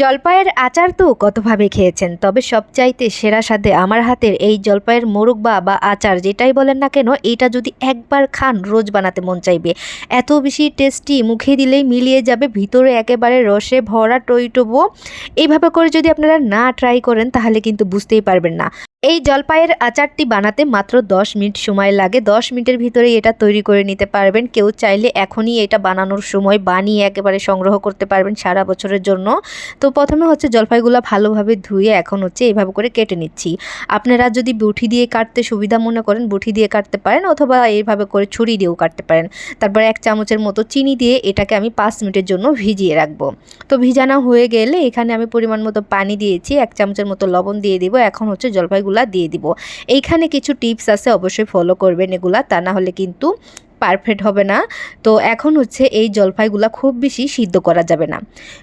জলপাইয়ের আচার তো কতভাবে খেয়েছেন, তবে সবচাইতে সেরা সাথে আমার হাতের এই জলপাইয়ের মোরগবা বা আচার যেটাই বলেন না কেন এটা যদি একবার খান, রোজ বানাতে মন চাইবে। এত বেশি টেস্টি, মুখে দিলেই মিলিয়ে যাবে, ভিতরে একেবারে রসে ভরা টইটবো। এইভাবে করে যদি আপনারা না ট্রাই করেন, তাহলে কিন্তু বুঝতেই পারবেন না। এই জলপাইয়ের আচারটি বানাতে মাত্র 10 মিনিট সময় লাগে। 10 মিনিটের ভিতরেই এটা তৈরি করে নিতে পারবেন। কেউ চাইলে এখনই এটা বানানোর সময় বানিয়ে একেবারে সংগ্রহ করতে পারবেন সারা বছরের জন্য। তো প্রথমে হচ্ছে জলপাইগুলো ভালোভাবে ধুয়ে এখন হচ্ছে এইভাবে করে কেটে নিচ্ছি। আপনারা যদি বুঠি দিয়ে কাটতে সুবিধা মনে করেন, বুঠি দিয়ে কাটতে পারেন অথবা এইভাবে করে ছুরি দিয়েও কাটতে পারেন। তারপর এক চামচের মতো চিনি দিয়ে এটাকে আমি পাঁচ মিনিটের জন্য ভিজিয়ে রাখব। তো ভিজানো হয়ে গেলে এখানে আমি পরিমাণ মতো পানি দিয়েছি, এক চামচের মতো লবণ দিয়ে দিব। এখন হচ্ছে জলপাইগুলা দিয়ে দিব। এইখানে কিছু টিপস আছে, অবশ্যই ফলো করবেন এগুলা, তা না হলে কিন্তু পারফেক্ট হবে না। তো এখন হচ্ছে এই জলপাইগুলা খুব বেশি সিদ্ধ করা যাবে না।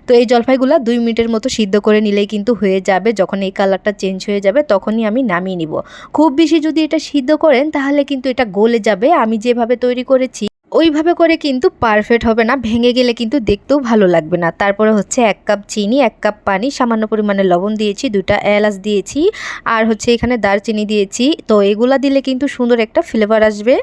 তো এই জলপাইগুলা দুই মিনিটের মতো সিদ্ধ করে নিলেই কিন্তু হয়ে যাবে, যখন এই কালারটা চেঞ্জ হয়ে যাবে তখনই আমি নামিয়ে নিব। খুব বেশি যদি এটা সিদ্ধ করেন তাহলে কিন্তু এটা গলে যাবে। আমি যেভাবে তৈরি করেছি ওইভাবে করে কিন্তু পারফেক্ট হবে না, ভেঙে গেলে কিন্তু দেখতেও ভালো লাগবে না। তারপরে হচ্ছে এক কাপ চিনি, এক কাপ পানি, সামান্য পরিমাণে লবণ দিয়েছি দুটা এলাচ দিয়েছি, আর হচ্ছে এখানে দারচিনি দিয়েছি। তো এগুলা দিলে কিন্তু সুন্দর একটা ফ্লেভার আসবে।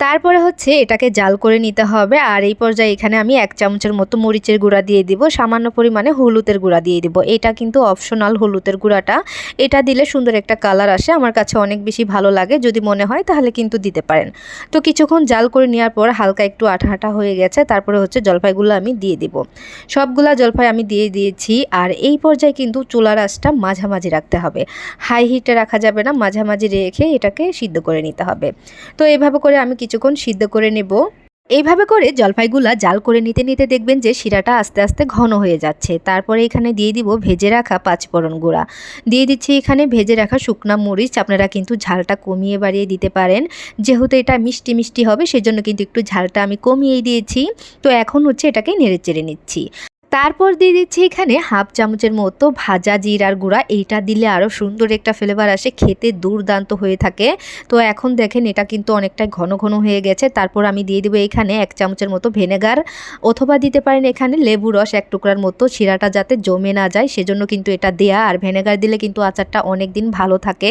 তারপরে হচ্ছে এটাকে জাল করে নিতে হবে। আর এই পর্যায়ে এখানে আমি এক চামচের মতো মরিচের গুঁড়া দিয়ে দিব। সামান্য পরিমাণে হলুদের গুঁড়া দিয়ে দিব। এটা কিন্তু অপশনাল হলুদের গুঁড়াটা। এটা দিলে সুন্দর একটা কালার আসে। আমার কাছে অনেক বেশি ভালো লাগে। যদি মনে হয় তাহলে কিন্তু দিতে পারেন। তো কিছুক্ষণ জাল করে নেওয়ার পর হালকা একটু আঠা আঠা হয়ে গেছে। তারপরে হচ্ছে জলপাইগুলো আমি দিয়ে দিব। সবগুলা জলপাই আমি দিয়ে দিয়েছি। আর এই পর্যায়ে কিন্তু চুলার আঁচটা মাঝামাঝি রাখতে হবে। হাই হিটে রাখা যাবে না। মাঝামাঝি রেখে এটাকে সিদ্ধ করে নিতে হবে। তো এইভাবে করে আমি কিছুক্ষণ সিদ্ধ করে নেব। এইভাবে করে জলপাইগুলা জাল করে নিতে নিতে দেখবেন যে শিরাটা আস্তে আস্তে ঘন হয়ে যাচ্ছে। তারপরে এখানে দিয়ে দিব ভেজে রাখা পাঁচফোড়ন গুঁড়া। দিয়ে দিচ্ছি এখানে ভেজে রাখা শুকনা মরিচ। আপনারা কিন্তু ঝালটা কমিয়ে বাড়িয়ে দিতে পারেন। যেহেতু এটা মিষ্টি মিষ্টি হবে, সেজন্য কিন্তু একটু ঝালটা আমি কমিয়েই দিয়েছি। তো এখন হচ্ছে এটাকে নেড়ে চেড়ে নিচ্ছি। তারপর দিয়ে দিচ্ছি এখানে হাফ চামচের মতো ভাজা জিরার গুঁড়া। এইটা দিলে আরও সুন্দর একটা ফ্লেভার আসে, খেতে দুর্দান্ত হয়ে থাকে। তো এখন দেখেন এটা কিন্তু অনেকটাই ঘন ঘন হয়ে গেছে। তারপর আমি দিয়ে দেবো এখানে এক চামচের মতো ভিনেগার অথবা দিতে পারেন এখানে লেবু রস এক টুকরার মতো, শিরাটা যাতে জমে না যায়, সেজন্য কিন্তু এটা দেয়া। আর ভিনেগার দিলে কিন্তু আচারটা অনেক দিন ভালো থাকে।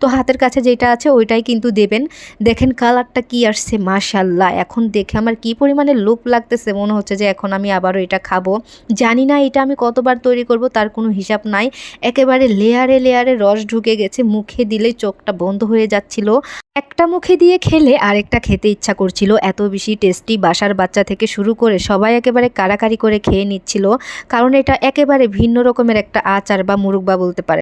তো হাতের কাছে যেটা আছে ওইটাই কিন্তু দেবেন। দেখেন কালারটা কি আসছে মাশাল্লাহ এখন দেখে আমার কি পরিমাণে লোভ লাগতেছে, মনে হচ্ছে যে এখন আমি আবারও এটা খাব। জানি না এটা আমি কতবার তৈরি করব, তার কোনো হিসাব নাই। একেবারে লেয়ারে লেয়ারে রস ঢুকে গেছে, মুখে দিলে চোখটা বন্ধ হয়ে যাচ্ছিল। একটা মুখে দিয়ে খেলে আরেকটা খেতে ইচ্ছা করছিল। এত বেশি টেস্টি বাসার বাচ্চা থেকে শুরু করে সবাই একেবারে কারাকারি করে খেয়ে নিচ্ছিল, কারণ এটা একেবারে ভিন্ন রকমের একটা আচার বা মুরুব্বা বলতে পারে